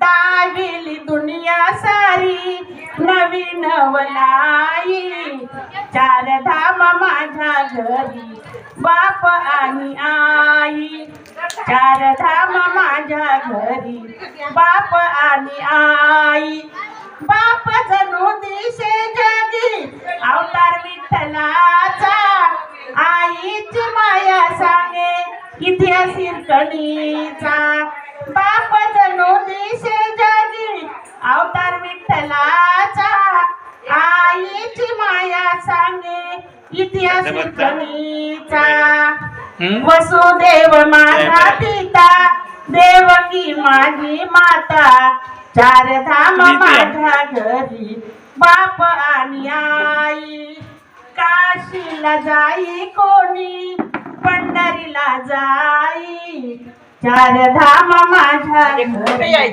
दाविली दुनिया सारी नवीन वलाई. चार धाम माझ्या घरी बाप आणि आई. चार धाम माझ्या घरी बाप आणि आई. बाप जणू दिसे जगी अवतार विठ्ठलाचा. आईची माया सांगे इतिहास हिरकणीचा. बाप जणू दिसे जगी अवतार विठ्ठलाचा आईची माया सांगे इतिहास हिरकणीचा वसुदेव माझा पिता देवकी माझी माता चार धाम माझ्या घरी बाप आणि आई. काशीला जाई कोणी पंढरीला जाई चार धाम माझ्या घरी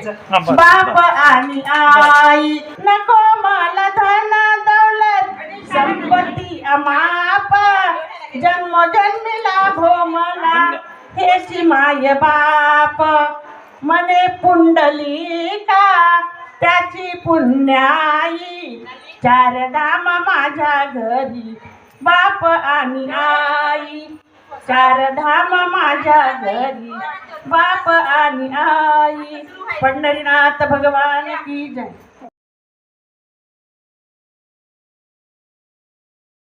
बाप आणि आई. नको मला धन दौलत संपत्ती अमाप. जन्म जन्मी लाभो मला हेची माय बाप. मने पुंडलिका त्याची पुण्याई. चार धाम माझ्या घरी बाप आणि आई. चार धाम माझ्या घरी. बाप आणि आई. पंढरीनाथ भगवान की जय.